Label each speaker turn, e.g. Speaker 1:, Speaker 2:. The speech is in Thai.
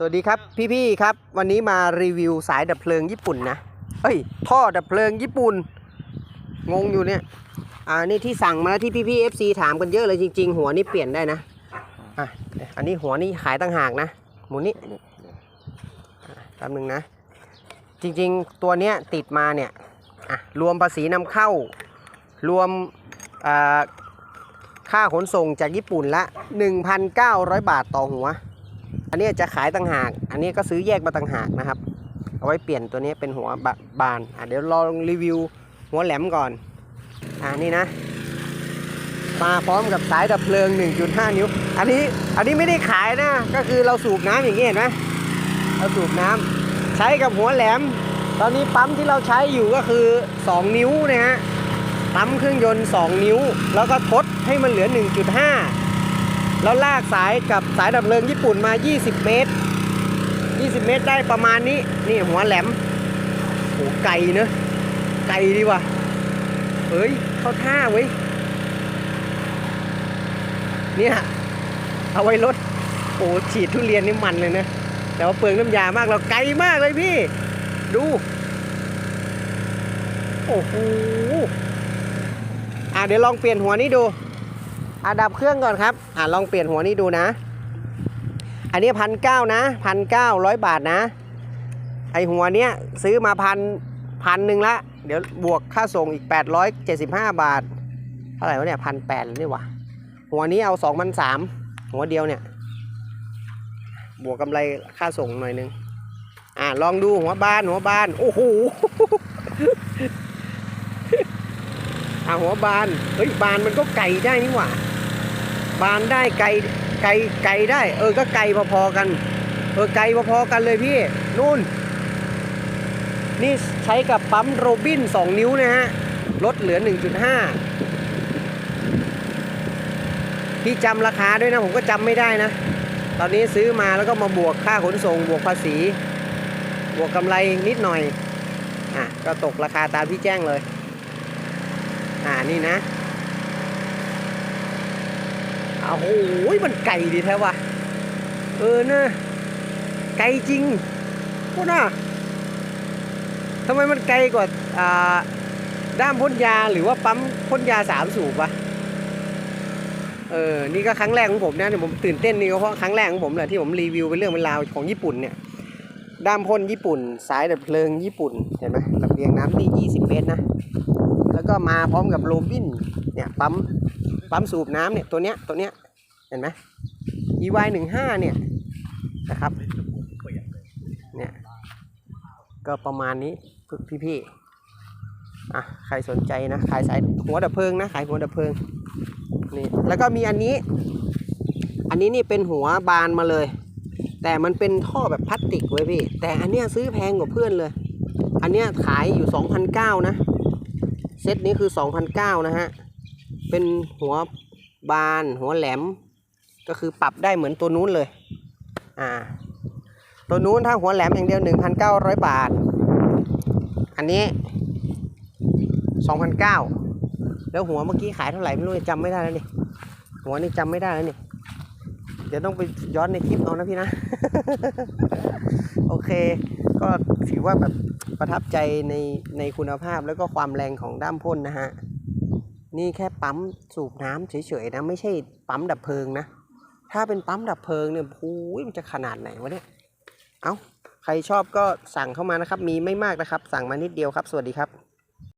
Speaker 1: สวัสดีครับพี่ๆครับ วันนี้มารีวิวสายดับเพลิงญี่ปุ่นนะเอ้ยท่อดับเพลิงญี่ปุ่น งงอยู่เนี่ยอ่านี่ที่สั่งมาแล้วที่พี่ๆ FC ถามกันเยอะเลยจริง ๆ หัวนี่เปลี่ยนได้นะอะอันนี้หัวนี่ขายต่างหากนะหมูนี่อะแป๊บนึงนะ จริงๆตัวเนี้ยติดมาเนี่ยอะรวมภาษีนำเข้า รวมอ่าค่าขนส่งจากญี่ปุ่นละ 1,900 บาทต่อหัว อันนี้จะขายต่างหาก อันนี้ก็ซื้อแยกมาต่างหากนะครับ เอาไว้เปลี่ยนตัวนี้เป็นหัวบบานอะเดี๋ยวลองรีวิวหัวแหลมก่อน อ่านี่นะ มาพร้อมกับสายดับเพลิง 1.5 นิ้ว อันนี้ อันนี้ไม่ได้ขายนะ ก็คือเราสูบน้ำอย่างนี้เห็นไหมเราสูบน้ำใช้กับหัวแหลม ตอนนี้ปั๊มที่เราใช้อยู่ก็คือ 2 นิ้วนะฮะ ปั๊มเครื่องยนต์ 2 นิ้ว แล้วก็ทดให้มันเหลือ 1.5 แล้วลากสายกับสายดับเพลิงญี่ปุ่นมา 20 เมตร 20 เมตรได้ประมาณนี้ นี่หัวแหลมโหไกลเนอะไกลดีว่ะเฮ้ย เข้าท่าเว้ย เนี่ย เอาไว้ลดโอ้ฉีดทุเรียนนี่มันเลยนะ แต่ว่าเปลืองน้ำยามากเราไกลมากเลยพี่ ดู โอ้โหอะเดี๋ยวลองเปลี่ยนหัวนี้ดู อะดับเครื่องก่อนครับอะลองเปลี่ยนหัวนี้ดูนะ อันนี้พันเก้านะพันเก้าร้อยบาทนะ ไอหัวเนี้ยซื้อมาพันพันหนึ่งละ เดี๋ยวบวกค่าส่งอีก 875 บาท เท่าไหร่วะเนี่ยพันแปดนี่วะหัวนี้เอา2 0 0 หัวเดียวเนี่ย บวกกำไรค่าส่งหน่อยนึง อะลองดูหัวบานหัวบาน โอ้โหอะหัวบาน เฮ้ยบานมันก็ไก่ได้นี่หว่า บานได้ไก่ไก่ไก่ได้ เออก็ไก่พอๆกัน เออไก่พอๆกันเลยพี่ นู่น นี่ใช้กับปั๊มโรบิน 2 นิ้วนะฮะลดเหลือ 1.5 พี่จำราคาด้วยนะ ผมก็จำไม่ได้นะ ตอนนี้ซื้อมาแล้วก็มาบวกค่าขนส่ง บวกภาษี บวกกำไรนิดหน่อย อะ ก็ตกราคาตามที่แจ้งเลย อ่านี่นะ อ้โอ้ยมันไก่ดีแท้วะเออเนะไก่จริงโคตรน่ะทำไมมันไกลกว่าอ่าด้ามพ่นยาหรือว่าปั๊มพ่นยาสามสูบวะเออ นี่ก็ครั้งแรกของผมนะเนี่ยผมตื่นเต้นนี่ก็เพราะครั้งแรกของผมแหละที่ผมรีวิวเป็นเรื่องเป็นราวของญี่ปุ่นเนี่ย ด้ามพ่นญี่ปุ่น สายดับเพลิงญี่ปุ่น เห็นไหมลำเลียงน้ำที่ 20 เมตรนะ แล้วก็มาพร้อมกับโรบินเนี่ยปั๊ม ปั๊มสูบน้ำเนี่ยตัวเนี้ยตัวเนี้ยเห็นไหม EY หนึ่งห้าเนี่ยนะครับเนี่ยก็ประมาณนี้พี่ๆอะใครสนใจนะขายสายหัวดับเพลิงนะขายหัวดับเพลิงนี่แล้วก็มีอันนี้ อันนี้นี่เป็นหัวบานมาเลย แต่มันเป็นท่อแบบพลาสติกไว้ยพี่ แต่อันเนี้ยซื้อแพงกว่าเพื่อนเลย อันเนี้ยขายอยู่2,009นะเซตนี้คือ2,009นะฮะ เป็นหัวบานหัวแหลม ก็คือปรับได้เหมือนตัวนู้นเลย อ่า ตัวนู้นถ้าหัวแหลมอย่างเดียว 1,900 บาท อันนี้2,009แล้วหัวเมื่อกี้ขายเท่าไหร่ไม่รู้จำไม่ได้แล้วนี่ หัวนี่จำไม่ได้แล้วนี่ เดี๋ยวต้องไปย้อนในคลิปเอานะพี่นะ โอเค ก็ถือว่าแบบประทับใจในในคุณภาพแล้วก็ความแรงของด้ามพ่นนะฮะ นี่แค่ปั๊มสูบน้ำเฉยๆนะไม่ใช่ปั๊มดับเพลิงนะ ถ้าเป็นปั๊มดับเพลิงเนี่ยโอ้ยมันจะขนาดไหนวะเนี่ย เอา้า ใครชอบก็สั่งเข้ามานะครับ มีไม่มากนะครับ สั่งมานิดเดียวครับ สวัสดีครับ